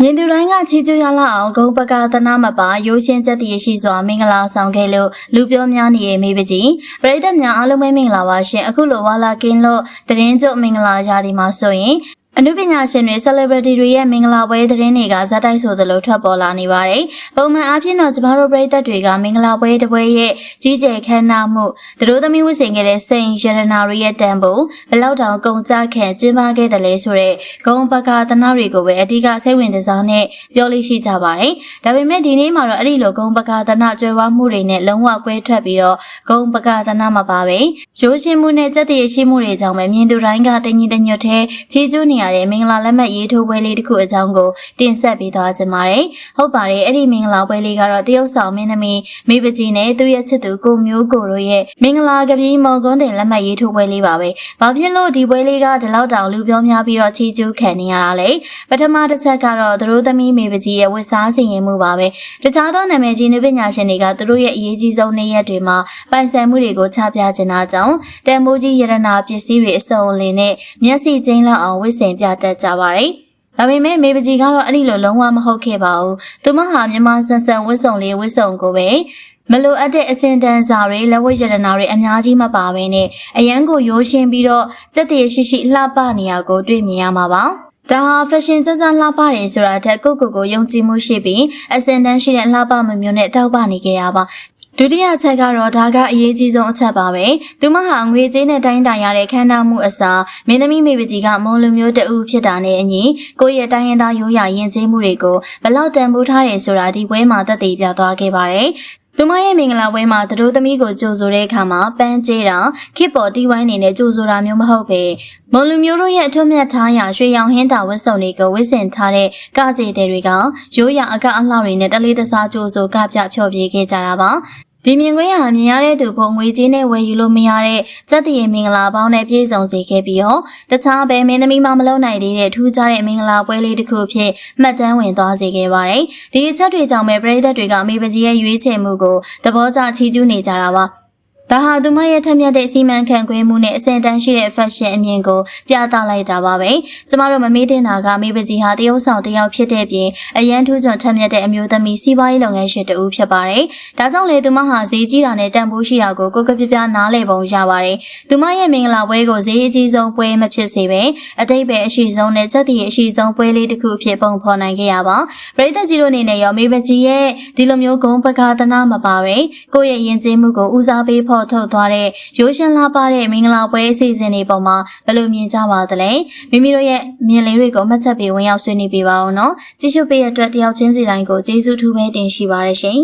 မြင်သူတိုင်းကချီးကျူးရလောက်အောင်ဂုံပကသနာမပါရိုးရှင်းချက်တည်ရှိစွာမင်္ဂလာဆောင်ခဲ့လို့လူပြောများနေရဲ့မိပကြီးပရိသတ်များအားလုံးပဲမင်္ဂလာပါရှင်အခုလိုဝါလာကင်းလို့တရင်ကျုပ်မင်္ဂလာရာဒီမှာဆိုရင် အနုပညာရှင်တွေ celebrity တွေရဲ့မင်္ဂလာပွဲသတင်းတွေကဇာတ်တိုက်ဆိုသလိုထွက်ပေါ်လာနေပါတယ်။ပုံမှန်အားဖြင့်တော့ကျမတို့ပရိသတ်တွေကမင်္ဂလာပွဲတစ်ပွဲရဲ့ကြီးကျယ်ခမ်းနားမှုသူတို့သမီးဝတ်ဆင်ခဲ့တဲ့စိန်ရတနာတွေရဲ့တန်ဖိုးဘယ်လောက်တောင်ကုန်ကြခံကျင်းပခဲ့တယ်လဲဆိုတော့ဂုံပကာသနာတွေကိုပဲအဓိကစိတ်ဝင်စားနဲ့ပြောလို့ရှိကြပါတယ်။ဒါပေမဲ့ဒီနေ့မှာတော့အဲ့ဒီလိုဂုံပကာသနာကျွဲဝမှုတွေနဲ့လုံးဝကွဲထွက်ပြီးတော့ဂုံပကာသနာမှာပါပဲ။ရိုးရှင်းမှုနဲ့စက်တည်ရှိမှုတွေကြောင့်ပဲမြင်သူတိုင်းကတညီတညွတ်ထဲချီးကျူးနေရတဲ့မင်္ဂလာလက်မှတ်ရေးထိုးပွဲလေးတစ်ခုအကြောင်းကိုတင်ဆက်ပေးသွားကြပါမယ်။ဟုတ်ပါတယ်အဲ့ဒီမင်္ဂလာပွဲလေးကတော့တရုတ်ဆောင်မင်းသမီးမိပကြီးနဲ့သူ့ရဲ့ချစ်သူကိုမျိုးကိုတို့ရဲ့မင်္ဂလာကပီးမော်ကွန်းတင်လက်မှတ်ရေးထိုးပွဲလေးပါပဲ။ဘာဖြစ်လို့ဒီပွဲလေးကဒီလောက်တောင်လူပြောများပြီးတော့ချီးကျူးခံနေရတာလဲ။ပထမတစ်ချက်ကတော့သူတို့သမီးမိပကြီးရဲ့ဝတ်စားစီရင်မှုပါပဲ။တခြားသောနာမည်ကြီးနုပညာရှင်တွေကသူတို့ရဲ့အရေးကြီးဆုံးနေ့ရက်တွေမှာပိုင်ဆိုင်မှုတွေကိုချပြချင်တာကြောင့်တန်မိုးကြီးရတနာပစ္စည်းတွေအစုံအလင်နဲ့မျက်စိကျင်းလောက်အောင်ဝတ်ဆင်ပြတတ်ကြပါတယ်။ဒါပေမဲ့မေပကြီးကတော့အဲ့ဒီလိုလုံးဝမဟုတ်ခဲ့ပါဘူး။သူမဟာမြန်မာဆန်ဆန်ဝတ်စုံလေးဝတ်စုံကိုပဲမလိုအပ်တဲ့အစင်တန်းစာတွေလက်ဝတ်ရတနာတွေအများကြီးမပါဘဲနဲ့အရန်ကိုရိုးရှင်းပြီးတော့စက်တည်ရှိရှိလှပနေရကိုတွေ့မြင်ရမှာပါ။ဒါဟာ fashion စစလှပတယ်ဆိုတာတက်ကိုကိုကိုယုံကြည်မှုရှိပြီးအစင်တန်းရှိတဲ့လှပမှုမျိုးနဲ့တောက်ပနေကြရပါ ဒုတိယချက်ကတော့ဒါကအရေးကြီးဆုံးအချက်ပါပဲ။သူမဟာငွေကြေးနဲ့တိုင်းတာရတဲ့ခန္ဓာမှုအစားမင်းသမီးမိပကြီးကမွန်လူမျိုးတအူဖြစ်တာနဲ့အညီကိုယ့်ရဲ့တိုင်းရင်းသားရိုးရာယဉ်ကျေးမှုတွေကိုဘလောက်တန်ဖိုးထားတယ်ဆိုတာဒီပွဲမှာသက်သေပြသွားခဲ့ပါတယ်။သူမရဲ့မင်္ဂလာပွဲမှာသတို့သမီးကိုကြိုဆိုတဲ့အခါမှာပန်းကျဲတာခစ်ပေါ်တီးဝိုင်းနေနဲ့ကြိုဆိုတာမျိုးမဟုတ်ပဲမွန်လူမျိုးတို့ရဲ့အထွတ်မြတ်ထားရာရွှေရောင်ဟင်းတာဝတ်စုံတွေကိုဝတ်ဆင်ထားတဲ့ကကြေတဲ့တွေကရိုးရာအကအလှတွေနဲ့တလေးတစားကြိုဆိုကပြဖြော်ပြခဲ့ကြတာပါ ဒီမြင်ကွင်းဟာမြင်ရတဲ့သူပုံငွေကြီးနဲ့ဝယ်ယူလို့မရတဲ့စက်တရေမင်္ဂလာပေါင်းနဲ့ပြည့်စုံစေခဲ့ပြီးတော့တခြားဘယ်မင်းသမီးမှမလုပ်နိုင်သေးတဲ့ထူးခြားတဲ့မင်္ဂလာပွဲလေးတစ်ခုဖြစ်မှတ်တမ်းဝင်သွားစေခဲ့ပါတယ်။ဒီအချက်တွေကြောင့်ပဲပြည်သက်တွေကမိပကြီးရဲ့ရွေးချယ်မှုကိုသဘောကျချီးကျူးနေကြတာပါ။ ဒါဟာသူမရဲ့ထက်မြက်တဲ့စီမံခန့်ခွဲမှုနဲ့အဆင့်တန်းရှိတဲ့ fashion အမြင်ကိုပြသလိုက်တာပါပဲ။ကျမတို့မမေ့တင်တာကမေပကြီးဟာတရုတ်ဆောင်တယောက်ဖြစ်တဲ့ပြင်အရန်ထူးချွန်ထက်မြက်တဲ့အမျိုးသမီးစီးပွားရေးလုပ်ငန်းရှင်တဦးဖြစ်ပါတယ်။ဒါကြောင့်လေသူမဟာဈေးကြီးတာနဲ့တန်ဖိုးရှိတာကိုကိုကပြပြနားလည်ပုံရပါတယ်။သူမရဲ့မင်္ဂလာပွဲကိုဈေးအကြီးဆုံးပွဲမဖြစ်စေပဲအတိတ်ပဲအရှိဆုံးနဲ့စက်တည်အရှိဆုံးပွဲလေးတစ်ခုဖြစ်ပုံဖော်နိုင်ခဲ့ရပါ။ပရိသတ်ကြီးတို့အနေနဲ့ရောမေပကြီးရဲ့ဒီလိုမျိုးဂုံပကာသနာမပါပဲကိုယ့်ရဲ့ယဉ်ကျေးမှုကိုဦးစားပေးဖော်ထုတ်သွားတဲ့ရိုးရှင်းလှပတဲ့မင်္ဂလာပွဲအစီအစဉ်တွေပေါ်မှာဘယ်လိုမြင်ကြပါသလဲမိမိတို့ရဲ့မြင်လေးတွေကိုမှတ်ချက်ပေးဝင်ရောက်ဆွေးနွေးပေးပါဦးနော်ကြည့်ရှုပေးတဲ့အတွက်တယောက်ချင်းစီတိုင်းကိုကျေးဇူးထူးပဲတင်ရှိပါရရှင်